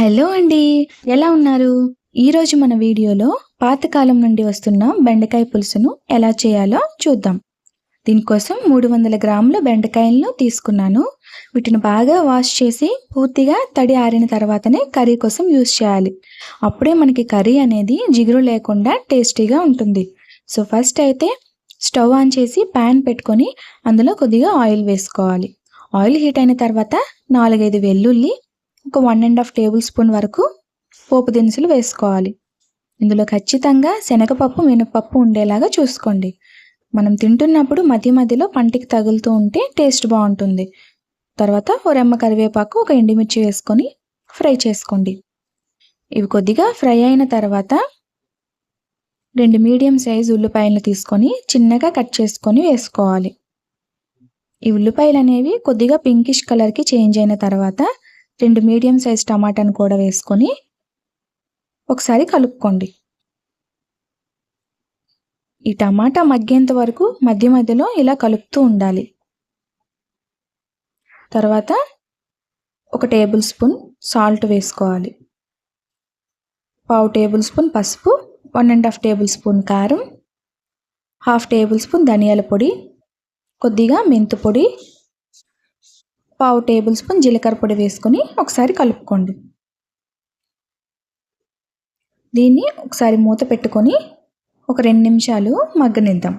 Hello అండి ఎలా ఉన్నారు? ఈరోజు మన వీడియోలో పాతకాలం నుండి వస్తున్న బెండకాయ పులుసును ఎలా చేయాలో చూద్దాం. దీనికోసం మూడు వందల గ్రాముల బెండకాయలను తీసుకున్నాను. వీటిని బాగా వాష్ చేసి పూర్తిగా తడి ఆరిన తర్వాతనే కర్రీ కోసం యూస్ చేయాలి. అప్పుడే మనకి కర్రీ అనేది జిగురు లేకుండా టేస్టీగా ఉంటుంది. సో ఫస్ట్ అయితే స్టవ్ ఆన్ చేసి ప్యాన్ పెట్టుకొని అందులో కొద్దిగా ఆయిల్ వేసుకోవాలి. ఆయిల్ హీట్ అయిన తర్వాత నాలుగైదు వెల్లుల్లి ఒక one and half tablespoon వరకు పోపు దినుసులు వేసుకోవాలి. ఇందులో ఖచ్చితంగా శనగపప్పు మినపప్పు ఉండేలాగా చూసుకోండి. మనం తింటున్నప్పుడు మధ్య మధ్యలో పంటికి తగులుతూ ఉంటే టేస్ట్ బాగుంటుంది. తర్వాత ఓ రెమ్మ కరివేపాకు ఒక ఎండుమిర్చి వేసుకొని ఫ్రై చేసుకోండి. ఇవి కొద్దిగా ఫ్రై అయిన తర్వాత రెండు మీడియం సైజ్ ఉల్లిపాయలను తీసుకొని చిన్నగా కట్ చేసుకొని వేసుకోవాలి. ఈ ఉల్లిపాయలు అనేవి కొద్దిగా పింకిష్ కలర్కి చేంజ్ అయిన తర్వాత రెండు మీడియం సైజ్ టమాటాను కూడా వేసుకొని ఒకసారి కలుపుకోండి. ఈ టమాటా మగ్గేంత వరకు మధ్య మధ్యలో ఇలా కలుపుతూ ఉండాలి. తర్వాత ఒక టేబుల్ స్పూన్ సాల్ట్ వేసుకోవాలి. పావు టేబుల్ స్పూన్ పసుపు one and half tablespoon కారం హాఫ్ టేబుల్ స్పూన్ ధనియాల పొడి కొద్దిగా మెంతు పొడి పావు టేబుల్ స్పూన్ జీలకర్ర పొడి వేసుకొని ఒకసారి కలుపుకోండి. దీన్ని ఒకసారి మూత పెట్టుకొని ఒక రెండు నిమిషాలు మగ్గనిద్దాం.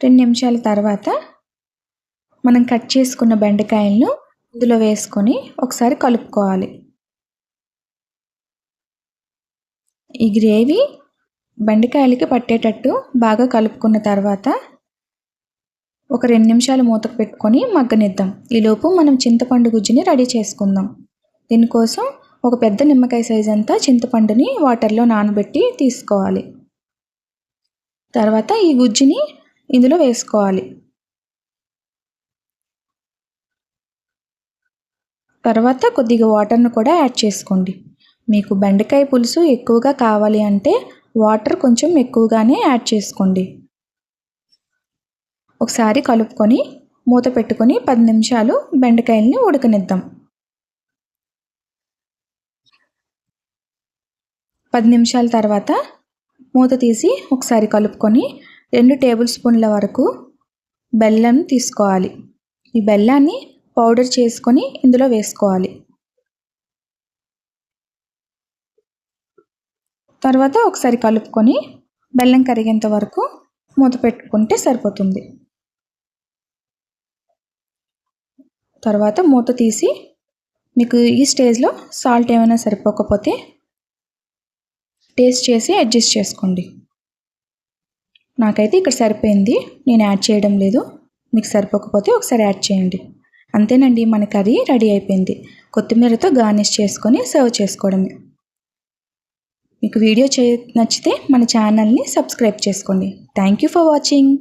రెండు నిమిషాల తర్వాత మనం కట్ చేసుకున్న బెండకాయలను ఇందులో వేసుకొని ఒకసారి కలుపుకోవాలి. ఈ గ్రేవీ బెండకాయలకి పట్టేటట్టు బాగా కలుపుకున్న తర్వాత ఒక రెండు నిమిషాలు మూతకు పెట్టుకొని మగ్గనిద్దాం. ఈలోపు మనం చింతపండు గుజ్జుని రెడీ చేసుకుందాం. దీనికోసం ఒక పెద్ద నిమ్మకాయ సైజ్ అంతా చింతపండుని వాటర్లో నానబెట్టి తీసుకోవాలి. తర్వాత ఈ గుజ్జుని ఇందులో వేసుకోవాలి. తర్వాత కొద్దిగా వాటర్ను కూడా యాడ్ చేసుకోండి. మీకు బెండకాయ పులుసు ఎక్కువగా కావాలి అంటే వాటర్ కొంచెం ఎక్కువగానే యాడ్ చేసుకోండి. ఒకసారి కలుపుకొని మూత పెట్టుకొని పది నిమిషాలు బెండకాయల్ని ఉడకనిద్దాం. పది నిమిషాల తర్వాత మూత తీసి ఒకసారి కలుపుకొని రెండు టేబుల్ స్పూన్ల వరకు బెల్లం తీసుకోవాలి. ఈ బెల్లాన్ని పౌడర్ చేసుకొని ఇందులో వేసుకోవాలి. తర్వాత ఒకసారి కలుపుకొని బెల్లం కరిగేంత వరకు మూత పెట్టుకుంటే సరిపోతుంది. తర్వాత మూత తీసి మీకు ఈ స్టేజ్లో సాల్ట్ ఏమైనా సరిపోకపోతే టేస్ట్ చేసి అడ్జస్ట్ చేసుకోండి. నాకైతే ఇక్కడ సరిపోయింది. నేను యాడ్ చేయడం లేదు. మీకు సరిపోకపోతే ఒకసారి యాడ్ చేయండి. అంతేనండి మన కర్రీ రెడీ అయిపోయింది. కొత్తిమీరతో గార్నిష్ చేసుకొని సర్వ్ చేసుకోవడమే. మీకు వీడియో చే నచ్చితే మన ఛానల్ని సబ్స్క్రైబ్ చేసుకోండి. Thank you for watching